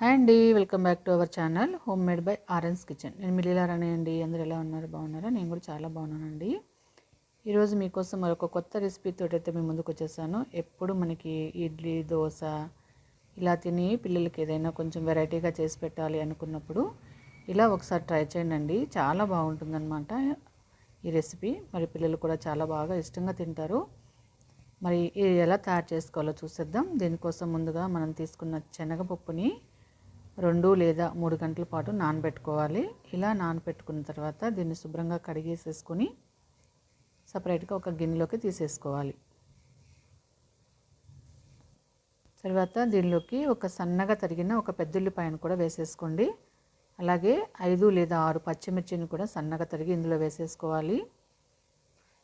Hi అండి welcome back to our channel home made by Aaren's kitchen. నేను మిలీలారానే అండి అందరు ఎలా ఉన్నారు? బాగున్నారా? నేను కూడా చాలా బాగున్నానండి. ఈరోజు మీకోసం మరొక కొత్త రెసిపీతో అయితే మేము ముందుకు వచ్చేసాను. ఎప్పుడు మనకి ఇడ్లీ దోశ ఇలా తిని పిల్లలకి ఏదైనా కొంచెం వెరైటీగా చేసి పెట్టాలి అనుకున్నప్పుడు ఇలా ఒకసారి ట్రై చేయండి చాలా బాగుంటుందన్నమాట ఈ రెసిపీ. మరి పిల్లలు కూడా చాలా బాగా ఇష్టంగా తింటారు. మరి ఇది ఎలా తయారు చేసుకోవాలో చూసేద్దాం. దీనికోసం ముందుగా మనం తీసుకున్న శనగపప్పుని రెండు లేదా మూడు గంటల పాటు నానబెట్టుకోవాలి. ఇలా నానబెట్టుకున్న తర్వాత దీన్ని శుభ్రంగా కడిగేసేసుకొని సపరేట్గా ఒక గిన్నెలోకి తీసేసుకోవాలి. తర్వాత దీనిలోకి ఒక సన్నగా తరిగిన ఒక పెద్దుల్లిపాయను కూడా వేసేసుకోండి. అలాగే ఐదు లేదా ఆరు పచ్చిమిర్చిని కూడా సన్నగా తరిగి ఇందులో వేసేసుకోవాలి.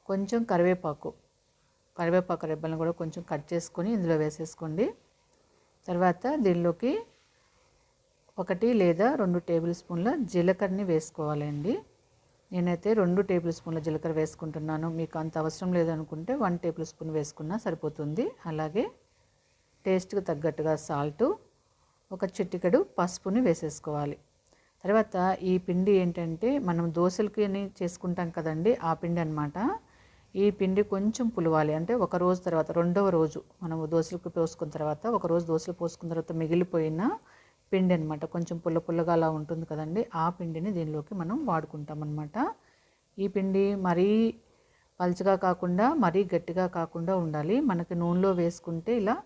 కొంచెం కరివేపాకు కరివేపాకు రెబ్బలను కూడా కొంచెం కట్ చేసుకొని ఇందులో వేసేసుకోండి. తర్వాత దీనిలోకి ఒకటి లేదా రెండు టేబుల్ స్పూన్ల జీలకర్రని వేసుకోవాలండి. నేనైతే రెండు టేబుల్ స్పూన్ల జీలకర్ర వేసుకుంటున్నాను. మీకు అంత అవసరం లేదనుకుంటే వన్ టేబుల్ స్పూన్ వేసుకున్నా సరిపోతుంది. అలాగే టేస్ట్కి తగ్గట్టుగా సాల్ట్ ఒక చిటికెడు పసుపుని వేసేసుకోవాలి. తర్వాత ఈ పిండి ఏంటంటే మనం దోశలకి చేసుకుంటాం కదండి ఆ పిండి అనమాట ఈ పిండి కొంచెం పులవాలి. అంటే ఒక రోజు తర్వాత రెండవ రోజు మనం దోశలకు పోసుకున్న తర్వాత ఒక రోజు దోశలు పోసుకున్న తర్వాత మిగిలిపోయిన పిండి అనమాట కొంచెం పుల్ల పుల్లగా అలా ఉంటుంది కదండి. ఆ పిండిని దీనిలోకి మనం వాడుకుంటాం అనమాట ఈ పిండి మరీ పలుచగా కాకుండా మరీ గట్టిగా కాకుండా ఉండాలి. మనకి నూనెలో వేసుకుంటే ఇలా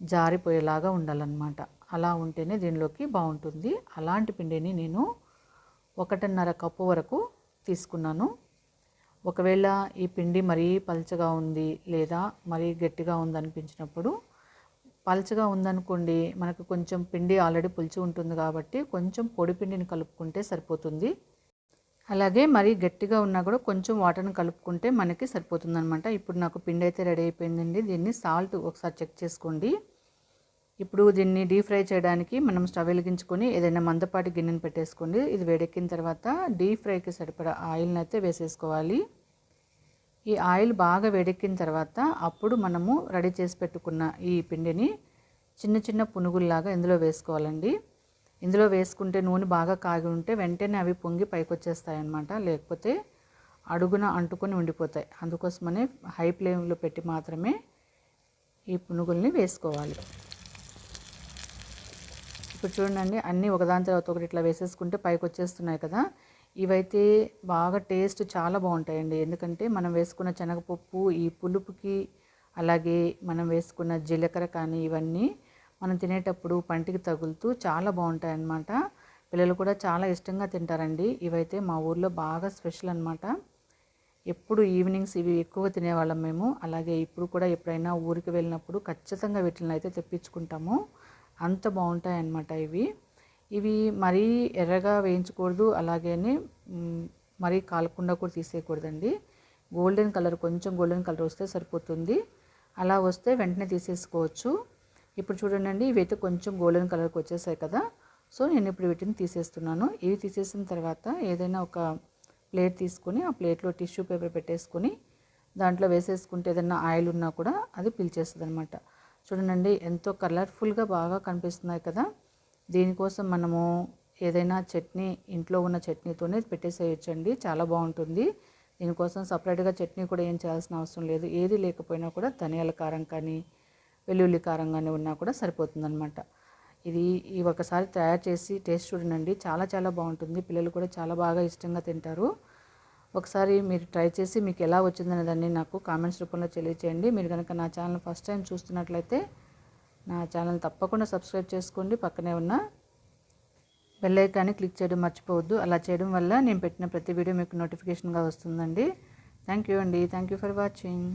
జారిపోయేలాగా ఉండాలన్నమాట. అలా ఉంటేనే దీనిలోకి బాగుంటుంది. అలాంటి పిండిని నేను ఒకటిన్నర కప్పు వరకు తీసుకున్నాను. ఒకవేళ ఈ పిండి మరీ పల్చగా ఉంది లేదా మరీ గట్టిగా ఉందనిపించినప్పుడు పల్చగా ఉందనుకోండి మనకు కొంచెం పిండి ఆల్రెడీ పులిచి ఉంటుంది కాబట్టి కొంచెం పొడి పిండిని కలుపుకుంటే సరిపోతుంది. అలాగే మరీ గట్టిగా ఉన్నా కూడా కొంచెం వాటర్ని కలుపుకుంటే మనకి సరిపోతుందనమాట ఇప్పుడు నాకు పిండి అయితే రెడీ అయిపోయిందండి. దీన్ని సాల్ట్ ఒకసారి చెక్ చేసుకోండి. ఇప్పుడు దీన్ని డీప్ ఫ్రై చేయడానికి మనం స్టవ్ వెలిగించుకొని ఏదైనా మందపాటి గిన్నెని పెట్టేసుకోండి. ఇది వేడెక్కిన తర్వాత డీప్ ఫ్రైకి సరిపడా ఆయిల్ని అయితే వేసేసుకోవాలి. ఈ ఆయిల్ బాగా వేడెక్కిన తర్వాత అప్పుడు మనము రెడీ చేసి పెట్టుకున్న ఈ పిండిని చిన్న చిన్న పునుగుల్లాగా ఇందులో వేసుకోవాలండి. ఇందులో వేసుకుంటే నూనె బాగా కాగి ఉంటే వెంటనే అవి పొంగి పైకి వచ్చేస్తాయి అన్నమాట లేకపోతే అడుగున అంటుకొని ఉండిపోతాయి. అందుకోసమనే హై ఫ్లేమ్లో పెట్టి మాత్రమే ఈ పునుగుల్ని వేసుకోవాలి. ఇప్పుడు చూడండి అన్నీ ఒకదాని తర్వాత ఒకటి ఇట్లా వేసేసుకుంటే పైకి వచ్చేస్తున్నాయి కదా. ఇవైతే బాగా టేస్ట్ చాలా బాగుంటాయండి. ఎందుకంటే మనం వేసుకున్న శనగపప్పు ఈ పులుపుకి అలాగే మనం వేసుకున్న జీలకర్ర కానీ ఇవన్నీ మనం తినేటప్పుడు పంటికి తగులుతూ చాలా బాగుంటాయి అన్నమాట పిల్లలు కూడా చాలా ఇష్టంగా తింటారండి. ఇవైతే మా ఊర్లో బాగా స్పెషల్ అనమాట ఎప్పుడు ఈవినింగ్స్ ఇవి ఎక్కువ తినేవాళ్ళం మేము. అలాగే ఇప్పుడు కూడా ఎప్పుడైనా ఊరికి వెళ్ళినప్పుడు ఖచ్చితంగా వీటిని అయితే తెప్పించుకుంటాము. అంత బాగుంటాయి అన్నమాట ఇవి. ఇవి మరీ ఎర్రగా వేయించకూడదు అలాగనే మరీ కాలకుండా కూడా తీసేయకూడదండి. గోల్డెన్ కలర్ కొంచెం గోల్డెన్ కలర్ వస్తే సరిపోతుంది. అలా వస్తే వెంటనే తీసేసుకోవచ్చు. ఇప్పుడు చూడండి ఇవైతే కొంచెం గోల్డెన్ కలర్కి వచ్చేసాయి కదా. సో నేను ఇప్పుడు వీటిని తీసేస్తున్నాను. ఇవి తీసేసిన తర్వాత ఏదైనా ఒక ప్లేట్ తీసుకొని ఆ ప్లేట్లో టిష్యూ పేపర్ పెట్టేసుకొని దాంట్లో వేసేసుకుంటే ఏదైనా ఆయిల్ ఉన్నా కూడా అది పిలిచేస్తుంది అనమాట చూడండి ఎంతో కలర్ఫుల్గా బాగా కనిపిస్తున్నాయి కదా. దీనికోసం మనము ఏదైనా చట్నీ ఇంట్లో ఉన్న చట్నీతోనే పెట్టేసేయచ్చండి. చాలా బాగుంటుంది. దీనికోసం సపరేట్గా చట్నీ కూడా ఏం చేయాల్సిన అవసరం లేదు. ఏది లేకపోయినా కూడా ధనియాల కారం కానీ వెల్లుల్లి కారంగానే ఉన్నా కూడా సరిపోతుందన్నమాట. ఇది ఈ ఒకసారి తయారు చేసి టేస్ట్ చూడండి. చాలా చాలా బాగుంటుంది. పిల్లలు కూడా చాలా బాగా ఇష్టంగా తింటారు. ఒకసారి మీరు ట్రై చేసి మీకు ఎలా వచ్చిందనే దాన్ని నాకు కామెంట్స్ రూపంలో తెలియచేయండి. మీరు కనుక నా ఛానల్ ఫస్ట్ టైం చూస్తున్నట్లయితే నా ఛానల్ తప్పకుండా సబ్స్క్రైబ్ చేసుకోండి. పక్కనే ఉన్న బెల్ ఐకాన్ని క్లిక్ చేయడం మర్చిపోవద్దు. అలా చేయడం వల్ల నేను పెట్టిన ప్రతి వీడియో మీకు నోటిఫికేషన్గా వస్తుందండి. థ్యాంక్ యూ అండి. Thank you for watching.